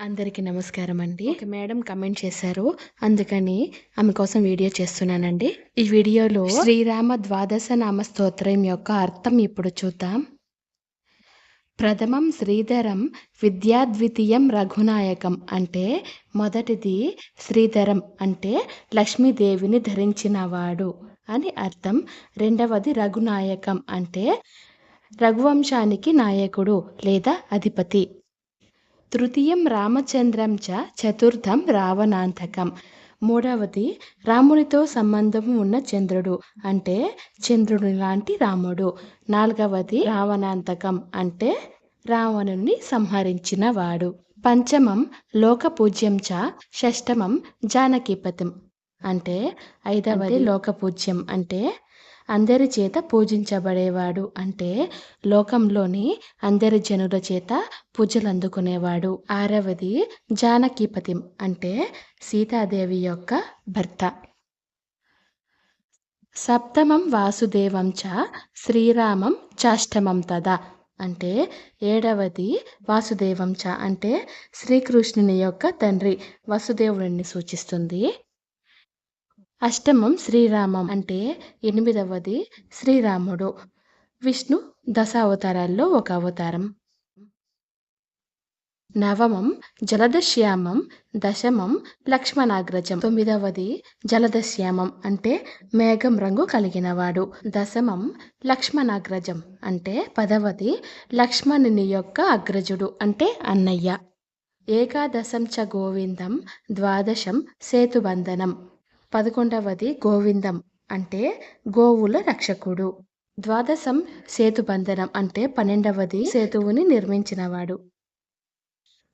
అందరికీ నమస్కారం అండి ఒక మేడం కమెంట్ చేశారు. అందుకని ఆమె కోసం వీడియో చేస్తున్నానండి. ఈ వీడియోలో శ్రీరామ ద్వాదశ నామ స్తోత్రం యొక్క అర్థం ఇప్పుడు చూద్దాం. ప్రథమం శ్రీధరం విద్యాద్వితీయం రఘునాయకం అంటే మొదటిది శ్రీధరం అంటే లక్ష్మీదేవిని ధరించినవాడు అని అర్థం. రెండవది రఘునాయకం అంటే రఘువంశానికి నాయకుడు లేదా అధిపతి. తృతీయం రామచంద్రం చ చతుర్థం రావణాంతకం. మూడవది రామునితో సంబంధం ఉన్న చంద్రుడు అంటే చంద్రుని లాంటి రాముడు. నాలుగవది రావణాంతకం అంటే రావణుని సంహరించిన వాడు. పంచమం లోకపూజ్యం చ షష్టమం జానకీపతిం అంటే ఐదవది లోకపూజ్యం అంటే అందరి చేత పూజించబడేవాడు అంటే లోకంలోని అందరి జనుల చేత పూజలు అందుకునేవాడు ఆరవది జానకీపతి అంటే సీతాదేవి యొక్క భర్త. సప్తమం వాసుదేవం చ శ్రీరామం చాష్టమం తదా అంటే ఏడవది వాసుదేవం చ అంటే శ్రీకృష్ణుని యొక్క తండ్రి వసుదేవుడిని సూచిస్తుంది. అష్టమం శ్రీరామం అంటే ఎనిమిదవది శ్రీరాముడు. విష్ణు దశ అవతారాల్లో ఒక అవతారం. నవమం జలదశ్యామం దశమం లక్ష్మణాగ్రజం. తొమ్మిదవది జలదశ్యామం అంటే మేఘం రంగు కలిగినవాడు. దశమం లక్ష్మణాగ్రజం అంటే పదవది లక్ష్మణుని యొక్క అగ్రజుడు అంటే అన్నయ్య. ఏకాదశం చ గోవిందం ద్వాదశం సేతుబంధనం. పదకొండవది గోవిందం అంటే గోవుల రక్షకుడు. ద్వాదశం సేతుబంధనం అంటే పన్నెండవది సేతువుని నిర్మించినవాడు.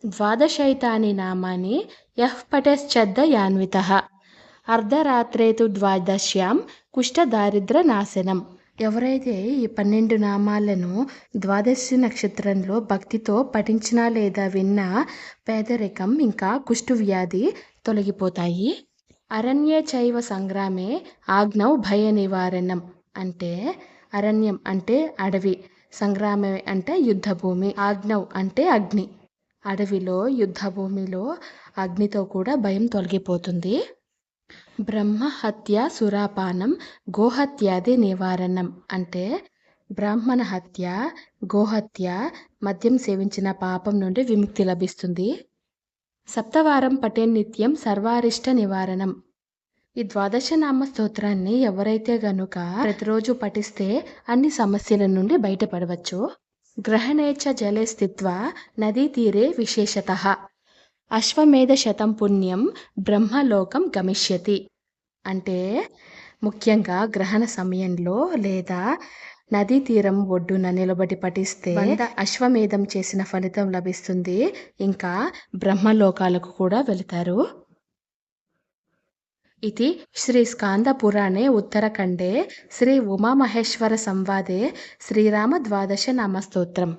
ద్వాదశైతాని నామాని యహ్ పటశ్చద్ద యాన్విత. అర్ధరాత్రేతు ద్వాదశ్యాం కుష్ఠదారిద్ర నాశనం. ఎవరైతే ఈ పన్నెండు నామాలను ద్వాదశి నక్షత్రంలో భక్తితో పఠించినా లేదా విన్నా పేదరికం ఇంకా కుష్టు వ్యాధి తొలగిపోతాయి. అరణ్యే చైవ సంగ్రామే ఆజ్ఞౌ భయ నివారణం అంటే అరణ్యం అంటే అడవి సంగ్రామే అంటే యుద్ధభూమి ఆజ్ఞౌ అంటే అగ్ని. అడవిలో యుద్ధభూమిలో అగ్నితో కూడా భయం తొలగిపోతుంది. బ్రహ్మ హత్య సురాపానం గోహత్యాది నివారణం అంటే బ్రాహ్మణ హత్య గోహత్య మద్యం సేవించిన పాపం నుండి విముక్తి లభిస్తుంది. సప్తవారం పటే నిత్యం సర్వారిష్ట నివారణం. ఈ ద్వాదశ నామ స్తోత్రాన్ని ఎవరైతే గనుక ప్రతిరోజు పఠిస్తే అన్ని సమస్యల నుండి బయటపడవచ్చు. గ్రహణేచ్ఛ జలే స్థిత్వ నదీ తీరే విశేషత. అశ్వమేధ శతం పుణ్యం బ్రహ్మలోకం గమిష్యతి. అంటే ముఖ్యంగా గ్రహణ సమయంలో లేదా నదీ తీరం ఒడ్డున నిలబడి పఠిస్తే అశ్వమేధం చేసిన ఫలితం లభిస్తుంది. ఇంకా బ్రహ్మలోకాలకు కూడా వెళతారు. ఇది శ్రీ స్కాంద పురాణే ఉత్తరఖండే శ్రీ ఉమామహేశ్వర సంవాదే శ్రీరామ ద్వాదశ నామస్తోత్రం.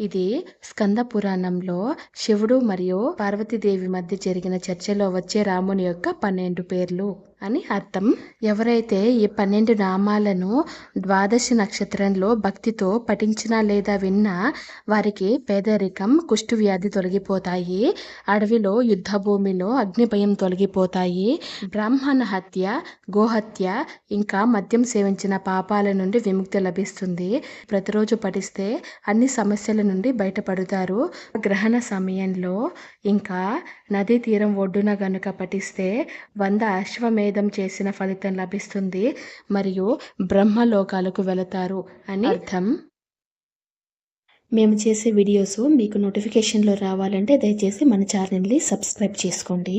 ఇది స్కంద పురాణంలో శివుడు మరియు పార్వతీదేవి మధ్య జరిగిన చర్చలో వచ్చే రాముని యొక్క పన్నెండు పేర్లు. అని అర్థం. ఎవరైతే ఈ పన్నెండు నామాలను ద్వాదశి నక్షత్రంలో భక్తితో పఠించినా లేదా విన్నా వారికి పేదరికం కుష్టు వ్యాధి తొలగిపోతాయి. అడవిలో యుద్ధ భూమిలో అగ్నిభయం తొలగిపోతాయి. బ్రాహ్మణ హత్య గోహత్య ఇంకా మద్యం సేవించిన పాపాల నుండి విముక్తి లభిస్తుంది. ప్రతిరోజు పఠిస్తే అన్ని సమస్యల నుండి బయటపడతారు. గ్రహణ సమయంలో ఇంకా నదీ తీరం ఒడ్డున గనుక పఠిస్తే వంద అశ్వమే అశ్వమేధం చేసిన ఫలితం లభిస్తుంది. మరియు బ్రహ్మలోకాలకు వెళతారు అని అర్థం. మేము చేసే వీడియోస్ మీకు నోటిఫికేషన్లో రావాలంటే దయచేసి మన ఛానల్ని సబ్స్క్రైబ్ చేసుకోండి.